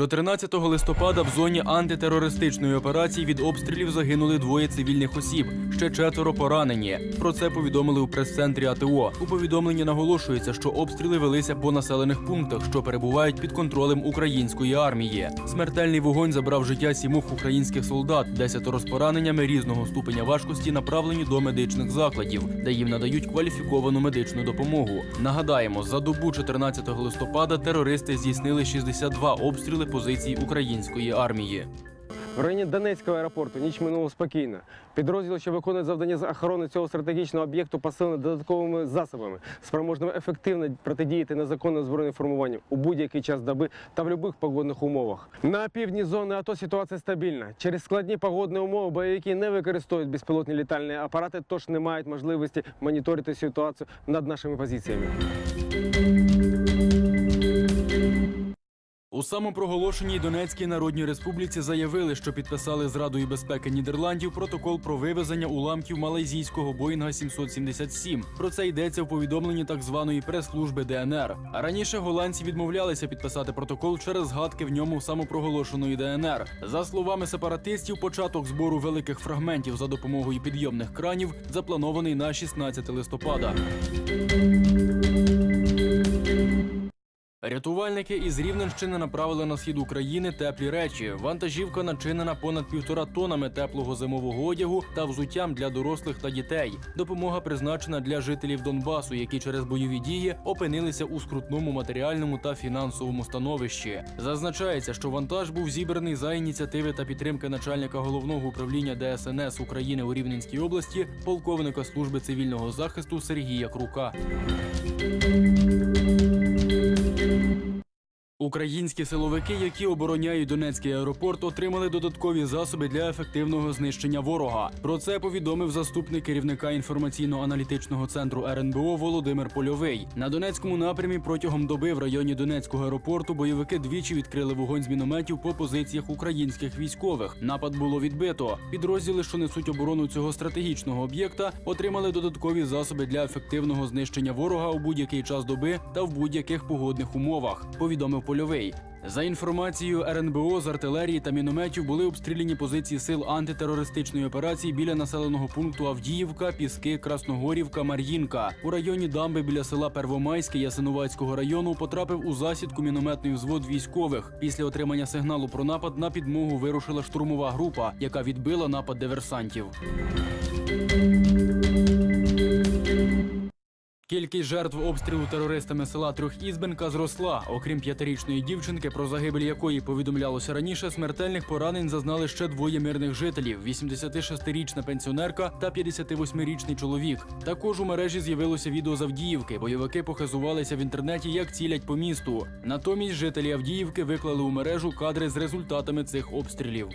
14 листопада в зоні антитерористичної операції від обстрілів загинули двоє цивільних осіб, ще четверо поранені. Про це повідомили у прес-центрі АТО. У повідомленні наголошується, що обстріли велися по населених пунктах, що перебувають під контролем української армії. Смертельний вогонь забрав життя сімох українських солдат, десятеро з пораненнями різного ступеня важкості направлені до медичних закладів, де їм надають кваліфіковану медичну допомогу. Нагадаємо, за добу 14 листопада терористи здійснили 62 обстріли позицій української армії. В районі Донецького аеропорту ніч минула спокійно. Підрозділ, що виконує завдання з охорони цього стратегічного об'єкту, посилений додатковими засобами, спроможними ефективно протидіяти незаконним збройним формуванням у будь-який час доби та в будь-яких погодних умовах. На півдні зони АТО ситуація стабільна. Через складні погодні умови бойовики не використовують безпілотні літальні апарати, тож не мають можливості моніторити ситуацію над нашими позиціями. У самопроголошеній Донецькій Народній Республіці заявили, що підписали з Радою безпеки Нідерландів протокол про вивезення уламків малайзійського Боїнга 777. Про це йдеться в повідомленні так званої прес-служби ДНР. А раніше голландці відмовлялися підписати протокол через згадки в ньому самопроголошеної ДНР. За словами сепаратистів, початок збору великих фрагментів за допомогою підйомних кранів запланований на 16 листопада. Рятувальники із Рівненщини направили на схід України теплі речі. Вантажівка начинена понад півтора тонами теплого зимового одягу та взуттям для дорослих та дітей. Допомога призначена для жителів Донбасу, які через бойові дії опинилися у скрутному матеріальному та фінансовому становищі. Зазначається, що вантаж був зібраний за ініціативи та підтримки начальника головного управління ДСНС України у Рівненській області, полковника служби цивільного захисту Сергія Крука. Українські силовики, які обороняють Донецький аеропорт, отримали додаткові засоби для ефективного знищення ворога. Про це повідомив заступник керівника інформаційно-аналітичного центру РНБО Володимир Польовий. На Донецькому напрямі протягом доби в районі Донецького аеропорту бойовики двічі відкрили вогонь з мінометів по позиціях українських військових. Напад було відбито. Підрозділи, що несуть оборону цього стратегічного об'єкта, отримали додаткові засоби для ефективного знищення ворога у будь-який час доби та в будь-яких погодних умовах. Повідомив Польовий. За інформацією РНБО з артилерії та мінометів були обстріляні позиції сил антитерористичної операції біля населеного пункту Авдіївка, Піски, Красногорівка, Мар'їнка. У районі дамби біля села Первомайське Ясинуватського району потрапив у засідку мінометний взвод військових. Після отримання сигналу про напад на підмогу вирушила штурмова група, яка відбила напад диверсантів. Кількість жертв обстрілу терористами села Трьохізбенка зросла. Окрім п'ятирічної дівчинки, про загибель якої повідомлялося раніше, смертельних поранень зазнали ще двоє мирних жителів: 86-річна пенсіонерка та 58-річний чоловік. Також у мережі з'явилося відео з Авдіївки. Бойовики похизувалися в інтернеті, як цілять по місту. Натомість жителі Авдіївки виклали у мережу кадри з результатами цих обстрілів.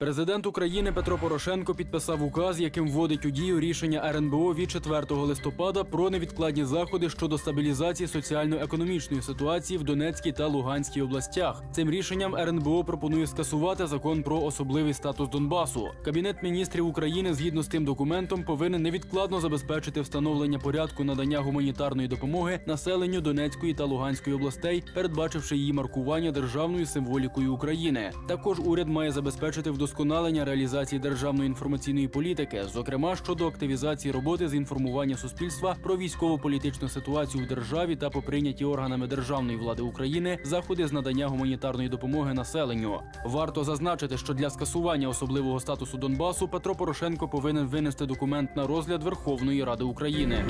Президент України Петро Порошенко підписав указ, яким вводить у дію рішення РНБО від 4 листопада про невідкладні заходи щодо стабілізації соціально-економічної ситуації в Донецькій та Луганській областях. Цим рішенням РНБО пропонує скасувати закон про особливий статус Донбасу. Кабінет міністрів України згідно з тим документом повинен невідкладно забезпечити встановлення порядку надання гуманітарної допомоги населенню Донецької та Луганської областей, передбачивши її маркування державною символікою України. Також уряд має забезпечити вдосконалення реалізації державної інформаційної політики, зокрема щодо активізації роботи з інформування суспільства про військово-політичну ситуацію в державі та по прийняті органами державної влади України заходи з надання гуманітарної допомоги населенню. Варто зазначити, що для скасування особливого статусу Донбасу Петро Порошенко повинен винести документ на розгляд Верховної Ради України.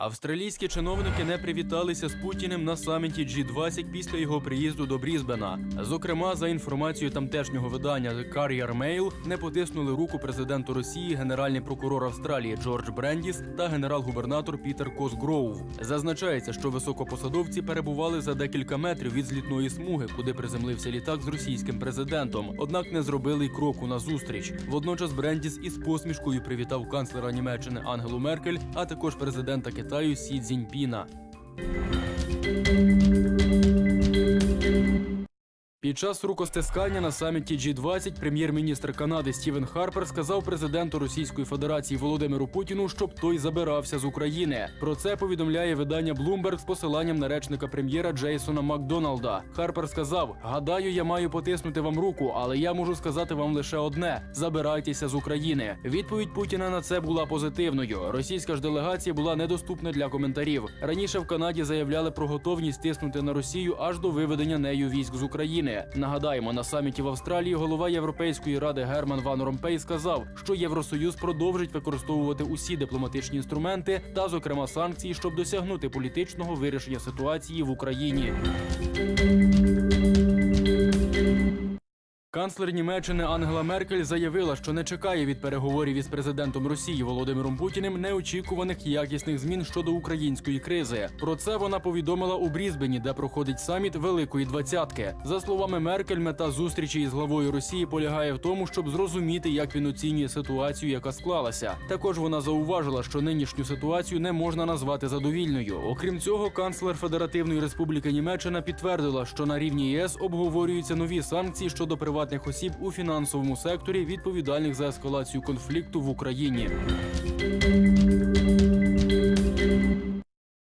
Австралійські чиновники не привіталися з Путіним на саміті G20 після його приїзду до Брізбена. Зокрема, за інформацією тамтешнього видання The Carrier Mail, не потиснули руку президенту Росії, генеральний прокурор Австралії Джордж Брендіс та генерал-губернатор Пітер Косгроув. Зазначається, що високопосадовці перебували за декілька метрів від злітної смуги, куди приземлився літак з російським президентом. Однак не зробили й кроку на зустріч. Водночас Брендіс із посмішкою привітав канцлера Німеччини Ангелу Меркель, а також президента Китаю Сі Цзіньпіна. Під час рукостискання на саміті G20 прем'єр-міністр Канади Стівен Харпер сказав президенту Російської Федерації Володимиру Путіну, щоб той забирався з України. Про це повідомляє видання Bloomberg з посиланням на речника прем'єра Джейсона Макдоналда. Харпер сказав: Гадаю, я маю потиснути вам руку, але я можу сказати вам лише одне: забирайтеся з України. Відповідь Путіна на це була позитивною. Російська ж делегація була недоступна для коментарів. Раніше в Канаді заявляли про готовність тиснути на Росію аж до виведення нею військ з України. Нагадаємо, на саміті в Австралії голова Європейської ради Герман Ван Ромпей сказав, що Євросоюз продовжить використовувати усі дипломатичні інструменти та, зокрема, санкції, щоб досягнути політичного вирішення ситуації в Україні. Канцлер Німеччини Ангела Меркель заявила, що не чекає від переговорів із президентом Росії Володимиром Путіним неочікуваних якісних змін щодо української кризи. Про це вона повідомила у Брізбені, де проходить саміт Великої Двадцятки. За словами Меркель, мета зустрічі із главою Росії полягає в тому, щоб зрозуміти, як він оцінює ситуацію, яка склалася. Також вона зауважила, що нинішню ситуацію не можна назвати задовільною. Окрім цього, канцлер Федеративної Республіки Німеччина підтвердила, що на рівні ЄС обговорюються нові санкції щодо приватних осіб у фінансовому секторі, відповідальних за ескалацію конфлікту в Україні.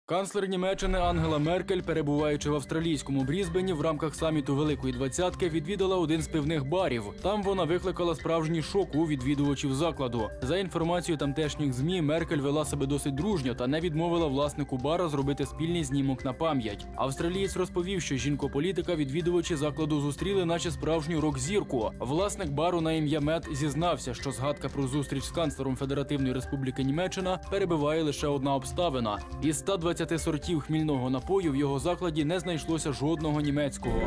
Канцлер Німеччини Ангела Меркель, перебуваючи в австралійському Брізбені в рамках саміту Великої Двадцятки, відвідала один з пивних барів. Там вона викликала справжній шок у відвідувачів закладу. За інформацією тамтешніх змі, Меркель вела себе досить дружньо та не відмовила власнику бара зробити спільний знімок на пам'ять. Австралієць розповів, що жінко-політика відвідувачі закладу зустріли, наче справжню рок-зірку. Власник бару на ім'я Мет зізнався, що згадка про зустріч з канцлером Федеративної Республіки Німеччина перебиває лише одна обставина: із 120 сортів хмільного напою в його закладі не знайшлося жодного німецького.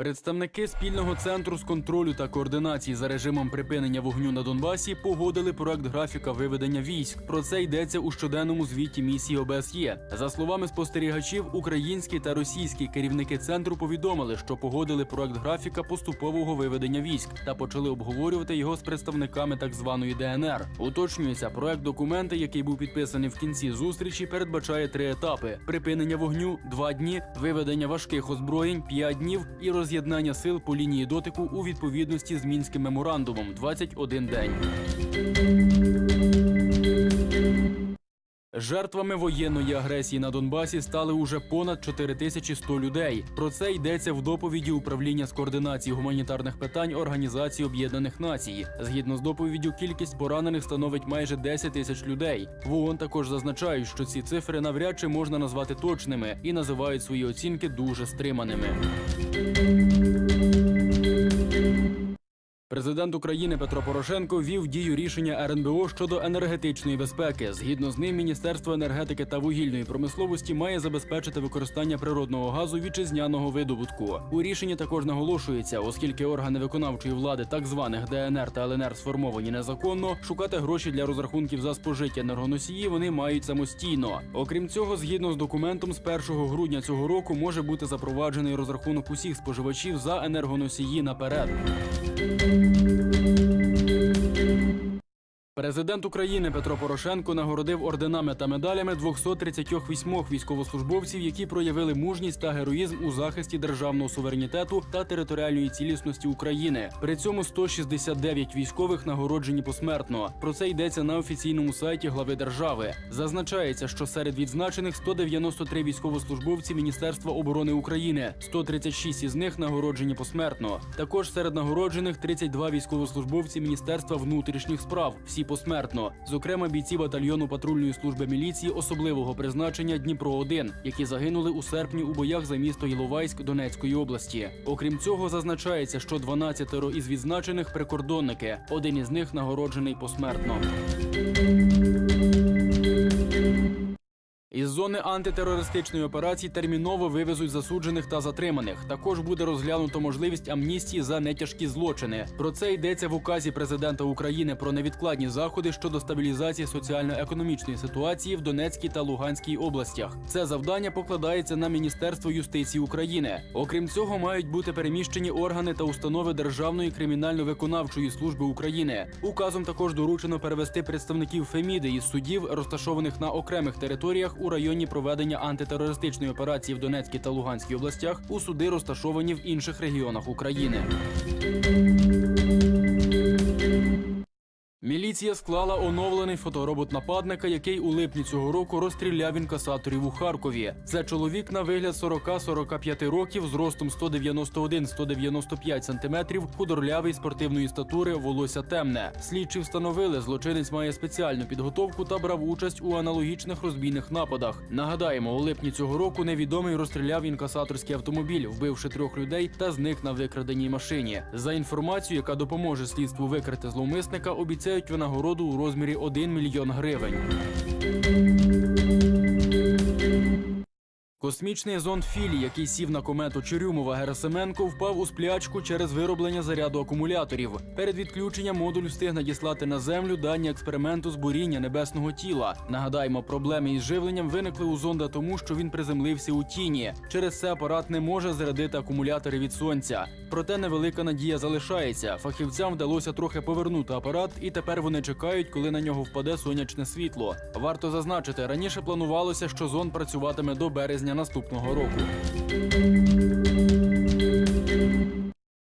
Представники спільного центру з контролю та координації за режимом припинення вогню на Донбасі погодили проект графіка виведення військ. Про це йдеться у щоденному звіті місії ОБСЄ. За словами спостерігачів, українські та російські керівники центру повідомили, що погодили проект графіка поступового виведення військ та почали обговорювати його з представниками так званої ДНР. Уточнюється, проект документа, який був підписаний в кінці зустрічі, передбачає три етапи: припинення вогню два дні, виведення важких озброєнь п'ять днів і роз'єднання сил по лінії дотику у відповідності з мінським меморандумом 21 день. Жертвами воєнної агресії на Донбасі стали уже понад 4100 людей. Про це йдеться в доповіді управління з координації гуманітарних питань Організації Об'єднаних Націй. Згідно з доповіддю, кількість поранених становить майже 10 тисяч людей. В ООН також зазначають, що ці цифри навряд чи можна назвати точними і називають свої оцінки дуже стриманими. Президент України Петро Порошенко ввів дію рішення РНБО щодо енергетичної безпеки. Згідно з ним, Міністерство енергетики та вугільної промисловості має забезпечити використання природного газу вітчизняного видобутку. У рішенні також наголошується, оскільки органи виконавчої влади так званих ДНР та ЛНР сформовані незаконно, шукати гроші для розрахунків за спожиття енергоносії вони мають самостійно. Окрім цього, згідно з документом, з 1 грудня цього року може бути запроваджений розрахунок усіх споживачів за енергоносії наперед. Президент України Петро Порошенко нагородив орденами та медалями 238 військовослужбовців, які проявили мужність та героїзм у захисті державного суверенітету та територіальної цілісності України. При цьому 169 військових нагороджені посмертно. Про це йдеться на офіційному сайті глави держави. Зазначається, що серед відзначених 193 військовослужбовці Міністерства оборони України, 136 із них нагороджені посмертно. Також серед нагороджених 32 військовослужбовці Міністерства внутрішніх справ. Всі посмертно, зокрема бійці батальйону патрульної служби міліції особливого призначення Дніпро 1 які загинули у серпні у боях за місто Іловайськ Донецької області. Окрім цього, зазначається, що 12 із відзначених прикордонники. Один із них нагороджений посмертно. Із зони антитерористичної операції терміново вивезуть засуджених та затриманих. Також буде розглянуто можливість амністії за нетяжкі злочини. Про це йдеться в указі президента України про невідкладні заходи щодо стабілізації соціально-економічної ситуації в Донецькій та Луганській областях. Це завдання покладається на Міністерство юстиції України. Окрім цього, мають бути переміщені органи та установи Державної кримінально-виконавчої служби України. Указом також доручено перевести представників Феміди із судів, розташованих на окремих територіях у районі проведення антитерористичної операції в Донецькій та Луганській областях у суди розташовані в інших регіонах України. Міліція склала оновлений фоторобот нападника, який у липні цього року розстріляв інкасаторів у Харкові. Це чоловік на вигляд 40-45 років з ростом 191-195 сантиметрів, худорлявий спортивної статури, волосся темне. Слідчі встановили, злочинець має спеціальну підготовку та брав участь у аналогічних розбійних нападах. Нагадаємо, у липні цього року невідомий розстріляв інкасаторський автомобіль, вбивши трьох людей та зник на викраденій машині. За інформацією, яка допоможе слідству викрити зловмисника, обіцяють винагороду у розмірі 1 мільйон гривень. Космічний зонд Філі, який сів на комету Чорюмова Герасименко, впав у сплячку через вироблення заряду акумуляторів. Перед відключенням модуль встиг надіслати на землю дані експерименту з буріння небесного тіла. Нагадаємо, проблеми із живленням виникли у зонда тому, що він приземлився у тіні. Через це апарат не може зарядити акумулятори від сонця. Проте невелика надія залишається. Фахівцям вдалося трохи повернути апарат, і тепер вони чекають, коли на нього впаде сонячне світло. Варто зазначити, раніше планувалося, що зонд працюватиме до березня наступного року.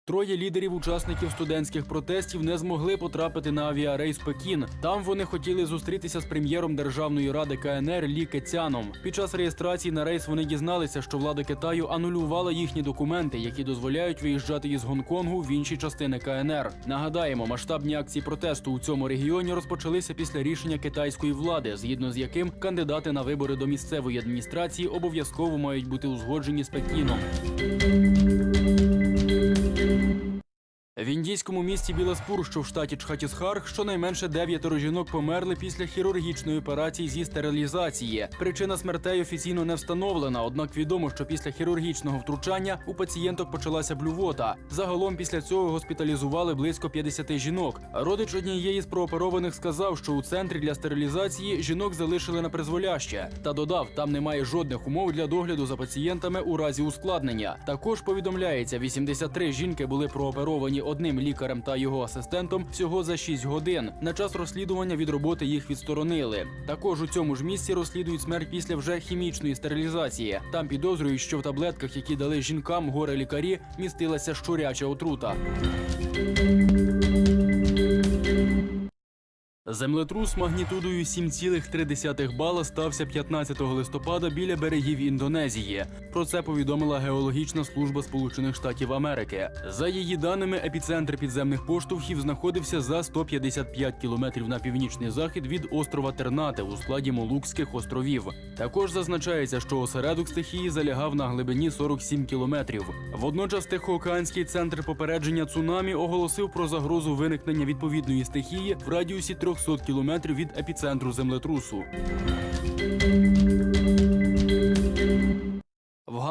Троє лідерів учасників студентських протестів не змогли потрапити на авіарейс Пекін. Там вони хотіли зустрітися з прем'єром Державної ради КНР Лі Кецяном. Під час реєстрації на рейс вони дізналися, що влада Китаю анулювала їхні документи, які дозволяють виїжджати із Гонконгу в інші частини КНР. Нагадаємо, масштабні акції протесту у цьому регіоні розпочалися після рішення китайської влади, згідно з яким кандидати на вибори до місцевої адміністрації обов'язково мають бути узгоджені з Пекіном. В індійському місті Біласпур, що в штаті Чхатісхар, щонайменше дев'ятеро жінок померли після хірургічної операції зі стерилізації. Причина смертей офіційно не встановлена, однак відомо, що після хірургічного втручання у пацієнток почалася блювота. Загалом після цього госпіталізували близько 50 жінок. Родич однієї з прооперованих сказав, що у центрі для стерилізації жінок залишили на призволяще та додав, там немає жодних умов для догляду за пацієнтами у разі ускладнення. Також повідомляється, 83 жінки були прооперовані одним лікарем та його асистентом всього за 6 годин. На час розслідування від роботи їх відсторонили. Також у цьому ж місці розслідують смерть після вже хімічної стерилізації. Там підозрюють, що в таблетках, які дали жінкам горе лікарі, містилася щуряча отрута. Землетрус магнітудою 7,3 бала стався 15 листопада біля берегів Індонезії. Про це повідомила геологічна служба Сполучених Штатів Америки. За її даними, епіцентр підземних поштовхів знаходився за 155 кілометрів на північний захід від острова Тернате у складі Молукських островів. Також зазначається, що осередок стихії залягав на глибині 47 кілометрів. Водночас Тихоокеанський центр попередження цунамі оголосив про загрозу виникнення відповідної стихії в радіусі 300 кілометрів від епіцентру землетрусу.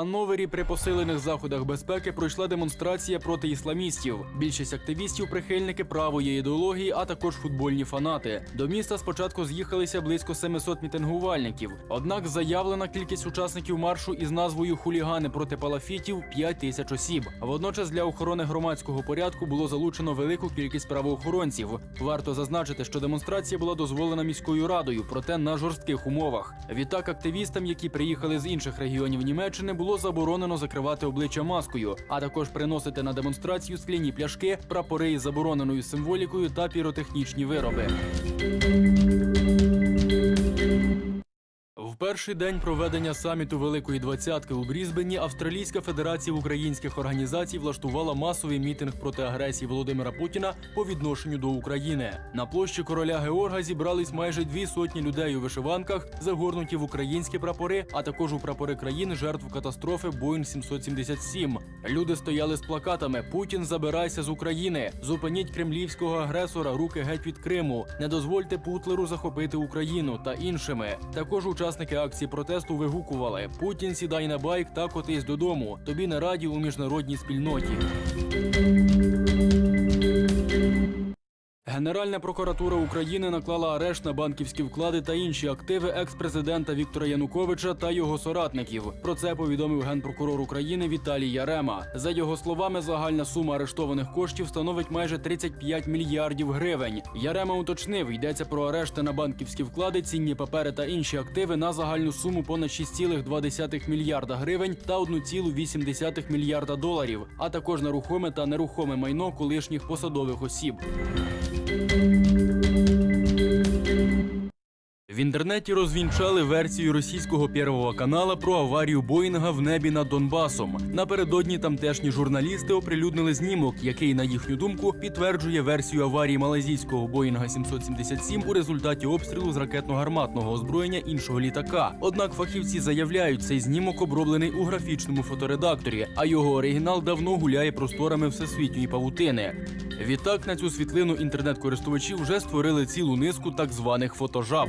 Ганновері при посилених заходах безпеки пройшла демонстрація проти ісламістів. Більшість активістів прихильники правої ідеології, а також футбольні фанати. До міста спочатку з'їхалися близько 700 мітингувальників. Однак заявлена кількість учасників маршу із назвою Хулігани проти палафітів 5 тисяч осіб. Водночас для охорони громадського порядку було залучено велику кількість правоохоронців. Варто зазначити, що демонстрація була дозволена міською радою, проте на жорстких умовах. Відтак активістам, які приїхали з інших регіонів Німеччини, було заборонено закривати обличчя маскою, а також приносити на демонстрацію скляні пляшки, прапори із забороненою символікою та піротехнічні вироби. Перший день проведення саміту Великої Двадцятки у Брізбені Австралійська федерація українських організацій влаштувала масовий мітинг проти агресії Володимира Путіна по відношенню до України. На площі короля Георга зібрались майже дві сотні людей у вишиванках, загорнуті в українські прапори, а також у прапори країн жертв катастрофи Боїнг 777. Люди стояли з плакатами: Путін забирайся з України, зупиніть кремлівського агресора, руки геть від Криму, не дозвольте Путлеру захопити Україну та іншими. Також учасники акції протесту вигукували: Путін сідай на байк та котись додому. Тобі не раді у міжнародній спільноті. Генеральна прокуратура України наклала арешт на банківські вклади та інші активи екс-президента Віктора Януковича та його соратників. Про це повідомив генпрокурор України Віталій Ярема. За його словами, загальна сума арештованих коштів становить майже 35 мільярдів гривень. Ярема уточнив, йдеться про арешти на банківські вклади, цінні папери та інші активи на загальну суму понад 6,2 мільярда гривень та 1,8 мільярда доларів, а також на рухоме та нерухоме майно колишніх посадових осіб. Інтернеті розвінчали версію російського Первого канала про аварію Боїнга в небі над Донбасом. Напередодні тамтешні журналісти оприлюднили знімок, який, на їхню думку, підтверджує версію аварії малазійського Боїнга 777 у результаті обстрілу з ракетно-гарматного озброєння іншого літака. Однак фахівці заявляють, цей знімок оброблений у графічному фоторедакторі, а його оригінал давно гуляє просторами всесвітньої павутини. Відтак на цю світлину інтернет-користувачі вже створили цілу низку так званих фотожаб.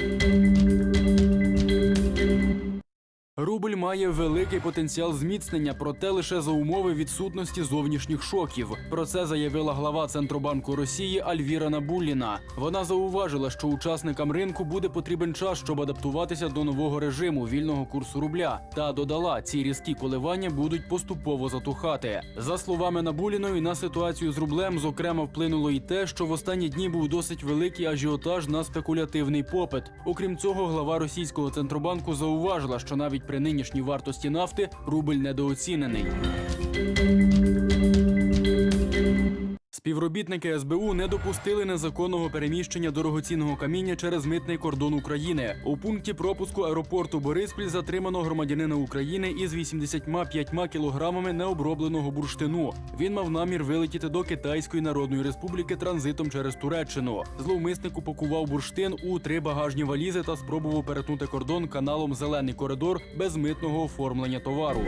має великий потенціал зміцнення, проте лише за умови відсутності зовнішніх шоків. Про це заявила глава Центробанку Росії Альвіра Набуліна. Вона зауважила, що учасникам ринку буде потрібен час, щоб адаптуватися до нового режиму вільного курсу рубля. Та додала, ці різкі коливання будуть поступово затухати. За словами Набуліної, на ситуацію з рублем зокрема вплинуло і те, що в останні дні був досить великий ажіотаж на спекулятивний попит. Окрім цього, глава російського центробанку зауважила, що навіть при нинішній вартості нафти рубль недооцінений. Співробітники СБУ не допустили незаконного переміщення дорогоцінного каміння через митний кордон України. У пункті пропуску аеропорту Бориспіль затримано громадянина України із 85 кілограмами необробленого бурштину. Він мав намір вилетіти до Китайської Народної Республіки транзитом через Туреччину. Зловмисник упакував бурштин у три багажні валізи та спробував перетнути кордон каналом Зелений коридор без митного оформлення товару.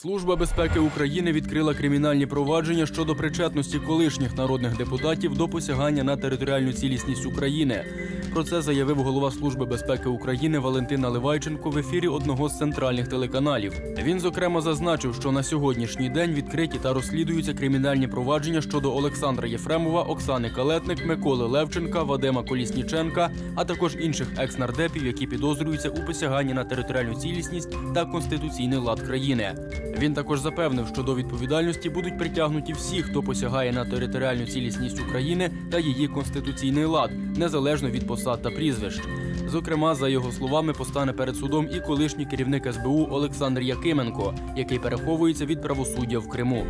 Служба безпеки України відкрила кримінальні провадження щодо причетності колишніх народних депутатів до посягання на територіальну цілісність України. Про це заявив голова Служби безпеки України Валентин Наливайченко в ефірі одного з центральних телеканалів. Він зокрема зазначив, що на сьогоднішній день відкриті та розслідуються кримінальні провадження щодо Олександра Єфремова, Оксани Калетник, Миколи Левченка, Вадима Колісніченка, а також інших екс-нардепів, які підозрюються у посяганні на територіальну цілісність та конституційний лад країни. Він також запевнив, що до відповідальності будуть притягнуті всі, хто посягає на територіальну цілісність України та її конституційний лад, незалежно від посад та прізвищ. Зокрема, за його словами, постане перед судом і колишній керівник СБУ Олександр Якименко, який переховується від правосуддя в Криму.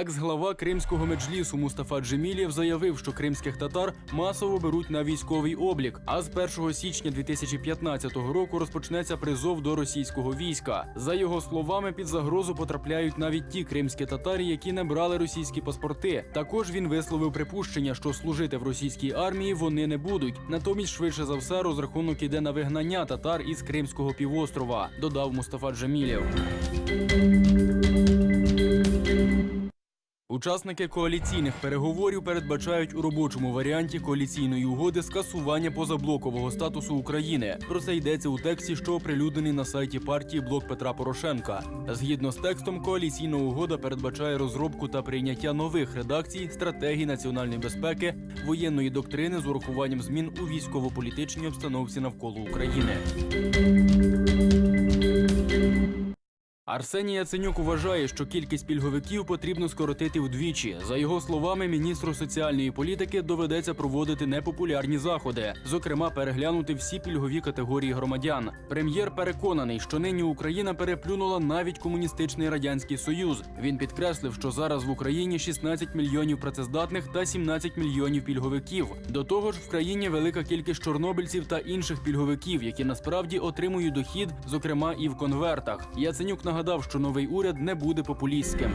Екс-глава кримського меджлісу Мустафа Джемілєв заявив, що кримських татар масово беруть на військовий облік. А з 1 січня 2015 року розпочнеться призов до російського війська. За його словами, під загрозу потрапляють навіть ті кримські татарі, які не брали російські паспорти. Також він висловив припущення, що служити в російській армії вони не будуть. Натомість, швидше за все, розрахунок іде на вигнання татар із Кримського півострова. Додав Мустафа Джемілєв. Учасники коаліційних переговорів передбачають у робочому варіанті коаліційної угоди скасування позаблокового статусу України. Про це йдеться у тексті, що оприлюднений на сайті партії Блок Петра Порошенка. Згідно з текстом, коаліційна угода передбачає розробку та прийняття нових редакцій стратегії національної безпеки, воєнної доктрини з урахуванням змін у військово-політичній обстановці навколо України. Арсеній Яценюк вважає, що кількість пільговиків потрібно скоротити вдвічі. За його словами, міністру соціальної політики доведеться проводити непопулярні заходи, зокрема, переглянути всі пільгові категорії громадян. Прем'єр переконаний, що нині Україна переплюнула навіть комуністичний радянський союз. Він підкреслив, що зараз в Україні 16 мільйонів працездатних та 17 мільйонів пільговиків. До того ж, в країні велика кількість чорнобильців та інших пільговиків, які насправді отримують дохід, зокрема і в конвертах. Яценюк нагадав, що новий уряд не буде популістським.